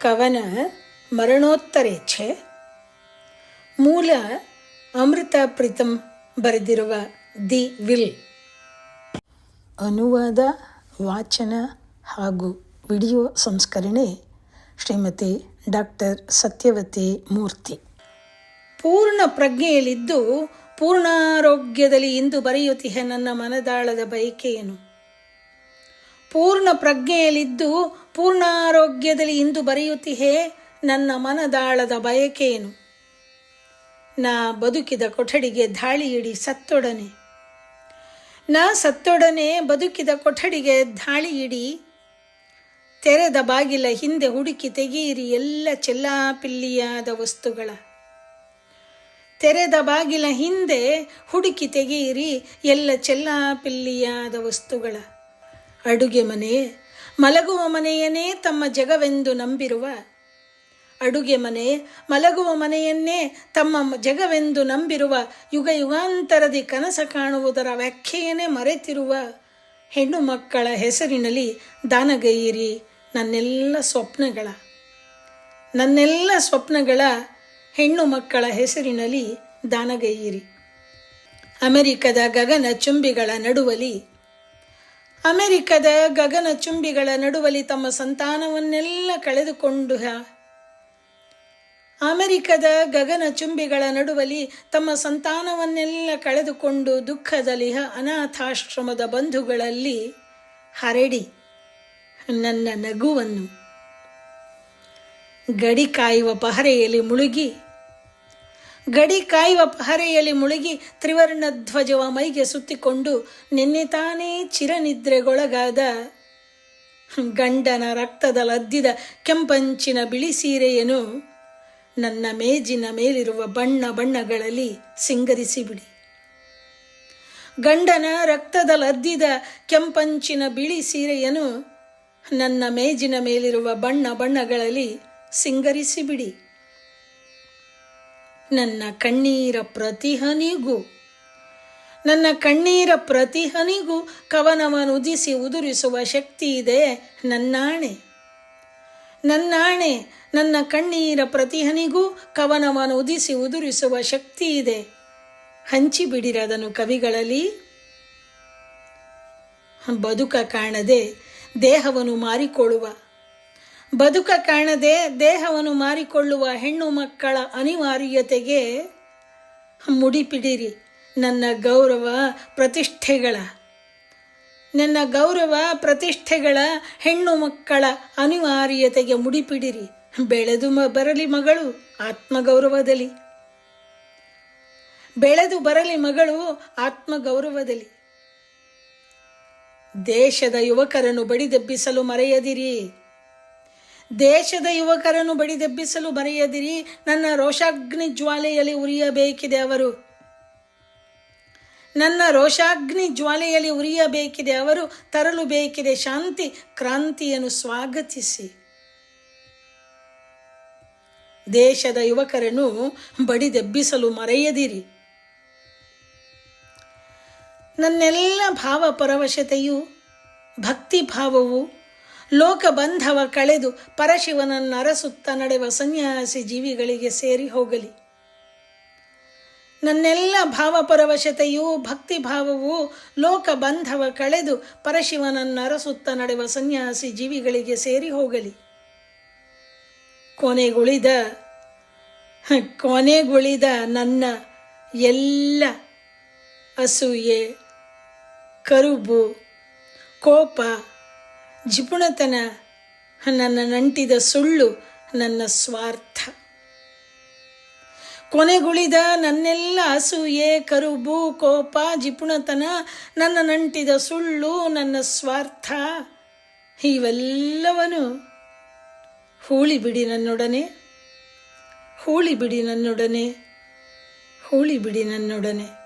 ಕವನ ಮರಣೋತ್ತರೇಚ್ಛೆ. ಮೂಲ ಅಮೃತ ಪ್ರೀತಂ ಬರೆದಿರುವ ದಿ ವಿಲ್. ಅನುವಾದ, ವಾಚನ ಹಾಗೂ ವಿಡಿಯೋ ಸಂಸ್ಕರಣೆ ಶ್ರೀಮತಿ ಡಾಕ್ಟರ್ ಸತ್ಯವತಿ ಮೂರ್ತಿ. ಪೂರ್ಣ ಪ್ರಜ್ಞೆಯಲ್ಲಿದ್ದು ಪೂರ್ಣಾರೋಗ್ಯದಲ್ಲಿ ಇಂದು ಬರೆಯುತ್ತಿಹ ನನ್ನ ಮನದಾಳದ ಬಯಕೆಯೇನು ಪೂರ್ಣ ಪ್ರಜ್ಞೆಯಲ್ಲಿದ್ದು ಪೂರ್ಣಾರೋಗ್ಯದಲ್ಲಿ ಇಂದು ಬರೆಯುತ್ತಿಹೇ ನನ್ನ ಮನದಾಳದ ಬಯಕೆಯೇನು ನಾ ಬದುಕಿದ ಕೊಠಡಿಗೆ ಧಾಳಿಯಿಡಿ ಸತ್ತೊಡನೆ. ನಾ ಸತ್ತೊಡನೆ ಬದುಕಿದ ಕೊಠಡಿಗೆ ಧಾಳಿಯಿಡಿ. ತೆರೆದ ಬಾಗಿಲ ಹಿಂದೆ ಹುಡುಕಿ ತೆಗೆಯಿರಿ ಎಲ್ಲ ಚೆಲ್ಲಾಪಿಲ್ಲಿಯಾದ ವಸ್ತುಗಳ. ತೆರೆದ ಬಾಗಿಲ ಹಿಂದೆ ಹುಡುಕಿ ತೆಗೆಯಿರಿ ಎಲ್ಲ ಚೆಲ್ಲಾಪಿಲ್ಲಿಯಾದ ವಸ್ತುಗಳ. ಅಡುಗೆ ಮನೆ, ಮಲಗುವ ಮನೆಯನ್ನೇ ತಮ್ಮ ಜಗವೆಂದು ನಂಬಿರುವ. ಅಡುಗೆ ಮನೆ, ಮಲಗುವ ಮನೆಯನ್ನೇ ತಮ್ಮ ಜಗವೆಂದು ನಂಬಿರುವ. ಯುಗ ಯುಗಾಂತರದಿ ಕನಸ ಕಾಣುವುದರ ವ್ಯಾಖ್ಯೆಯನ್ನೇ ಮರೆತಿರುವ. ಹೆಣ್ಣು ಮಕ್ಕಳ ಹೆಸರಿನಲ್ಲಿ ದಾನಗೈಯಿರಿ, ನನ್ನೆಲ್ಲ ಸ್ವಪ್ನಗಳ. ನನ್ನೆಲ್ಲ ಸ್ವಪ್ನಗಳ ಹೆಣ್ಣು ಮಕ್ಕಳ ಹೆಸರಿನಲ್ಲಿ ದಾನಗೈಯಿರಿ. ಅಮೆರಿಕದ ಗಗನ ಚುಂಬಿಗಳ ನಡುವಲಿ ಅಮೆರಿಕದ ಗಗನ ಚುಂಬಿಗಳ ನಡುವಲಿ ತಮ್ಮ ಸಂತಾನವನ್ನೆಲ್ಲ ಕಳೆದುಕೊಂಡು ಅಮೆರಿಕದ ಗಗನ ಚುಂಬಿಗಳ ನಡುವಲಿ ತಮ್ಮ ಸಂತಾನವನ್ನೆಲ್ಲ ಕಳೆದುಕೊಂಡು ದುಃಖದಲ್ಲಿ ಅನಾಥಾಶ್ರಮದ ಬಂಧುಗಳಲ್ಲಿ ಹರಡಿ ನನ್ನ ನಗುವನ್ನು ಗಡಿ ಕಾಯುವ ಪಹರೆಯಲ್ಲಿ ಮುಳುಗಿ ಗಡಿ ಕಾಯುವ ಪಹರೆಯಲ್ಲಿ ಮುಳುಗಿ ತ್ರಿವರ್ಣ ಧ್ವಜವ ಮೈಗೆ ಸುತ್ತಿಕೊಂಡು ನಿನ್ನೆ ತಾನೇ ಚಿರನಿದ್ರೆಗೊಳಗಾದ. ಗಂಡನ ರಕ್ತದ ಲದ್ದಿದ ಕೆಂಪಂಚಿನ ಬಿಳಿ ಸೀರೆಯನ್ನು ನನ್ನ ಮೇಜಿನ ಮೇಲಿರುವ ಬಣ್ಣ ಬಣ್ಣಗಳಲ್ಲಿ ಸಿಂಗರಿಸಿಬಿಡಿ. ಗಂಡನ ರಕ್ತದ ಲದ್ದಿದ ಕೆಂಪಂಚಿನ ಬಿಳಿ ಸೀರೆಯನ್ನು ನನ್ನ ಮೇಜಿನ ಮೇಲಿರುವ ಬಣ್ಣ ಬಣ್ಣಗಳಲ್ಲಿ ಸಿಂಗರಿಸಿಬಿಡಿ. ನನ್ನ ಕಣ್ಣೀರ ಪ್ರತಿಹನಿಗೂ, ನನ್ನ ಕಣ್ಣೀರ ಪ್ರತಿಹನಿಗೂ ಕವನವನ್ನುದಿಸಿ ಉದುರಿಸುವ ಶಕ್ತಿ ಇದೆ ನನ್ನಾಣೆ. ನನ್ನಾಣೆ, ನನ್ನ ಕಣ್ಣೀರ ಪ್ರತಿಹನಿಗೂ ಕವನವನ್ನು ಉದಿಸಿ ಉದುರಿಸುವ ಶಕ್ತಿ ಇದೆ. ಹಂಚಿಬಿಡಿರದನು ಕವಿಗಳಲ್ಲಿ. ಬದುಕ ಕಾಣದೆ ದೇಹವನ್ನು ಮಾರಿಕೊಳ್ಳುವ ಬದುಕ ಕಾಣದೆ ದೇಹವನ್ನು ಮಾರಿಕೊಳ್ಳುವ ಹೆಣ್ಣು ಮಕ್ಕಳ ಅನಿವಾರ್ಯತೆಗೆ ಮುಡಿಪಿಡಿರಿ. ನನ್ನ ಗೌರವ ಪ್ರತಿಷ್ಠೆಗಳ. ನನ್ನ ಗೌರವ ಪ್ರತಿಷ್ಠೆಗಳ ಹೆಣ್ಣು ಮಕ್ಕಳ ಅನಿವಾರ್ಯತೆಗೆ ಮುಡಿಪಿಡಿರಿ. ಬೆಳೆದು ಬರಲಿ ಮಗಳು ಆತ್ಮಗೌರವದಲ್ಲಿ. ಬೆಳೆದು ಬರಲಿ ಮಗಳು ಆತ್ಮಗೌರವದಲ್ಲಿ. ದೇಶದ ಯುವಕರನ್ನು ಬಡಿದೆಬ್ಬಿಸಲು ಮರೆಯದಿರಿ. ದೇಶದ ಯುವಕರನ್ನು ಬಡಿದೆಬ್ಬಿಸಲು ಬರೆಯದಿರಿ, ನನ್ನ ರೋಷಾಗ್ನಿ ಜ್ವಾಲೆಯಲ್ಲಿ ಉರಿಯಬೇಕಿದೆ ಅವರು. ನನ್ನ ರೋಷಾಗ್ನಿ ಜ್ವಾಲೆಯಲ್ಲಿ ಉರಿಯಬೇಕಿದೆ ಅವರು ತರಲು ಬೇಕಿದೆ ಶಾಂತಿ, ಕ್ರಾಂತಿಯನ್ನು ಸ್ವಾಗತಿಸಿ. ದೇಶದ ಯುವಕರನ್ನು ಬಡಿದೆಬ್ಬಿಸಲು ಮರೆಯದಿರಿ. ನನ್ನೆಲ್ಲ ಭಾವ ಪರವಶತೆಯು, ಭಕ್ತಿ ಭಾವವು ಲೋಕಬಂಧವ ಕಳೆದು ಪರಶಿವನನ್ನು ಅರಸುತ್ತ ನಡೆವ ಸನ್ಯಾಸಿ ಜೀವಿಗಳಿಗೆ ಸೇರಿ ಹೋಗಲಿ. ನನ್ನೆಲ್ಲ ಭಾವಪರವಶತೆಯು ಭಾವವು ಲೋಕಬಂಧವ ಕಳೆದು ಪರಶಿವನನ್ನು ಅರಸುತ್ತ ನಡೆವ ಸನ್ಯಾಸಿ ಜೀವಿಗಳಿಗೆ ಸೇರಿ ಹೋಗಲಿ. ಕೊನೆಗುಳಿದ ಕೊನೆಗುಳಿದ ನನ್ನ ಎಲ್ಲ ಅಸೂಯೆ, ಕರುಬು, ಕೋಪ ಜಿಪುಣತನ ನನ್ನ ನಂಟಿದ ಸುಳ್ಳು, ನನ್ನ ಸ್ವಾರ್ಥ. ಕೊನೆಗುಳಿದ ನನ್ನೆಲ್ಲ ಅಸೂಯೆ ಕರುಬು ಕೋಪ ಜಿಪುಣತನ ನನ್ನ ನಂಟಿದ ಸುಳ್ಳು, ನನ್ನ ಸ್ವಾರ್ಥ. ಇವೆಲ್ಲವನು ಹೂಳಿ ಬಿಡಿ ನನ್ನೊಡನೆ, ಹೂಳಿ ಬಿಡಿ ನನ್ನೊಡನೆ, ಹೂಳಿ ಬಿಡಿ ನನ್ನೊಡನೆ.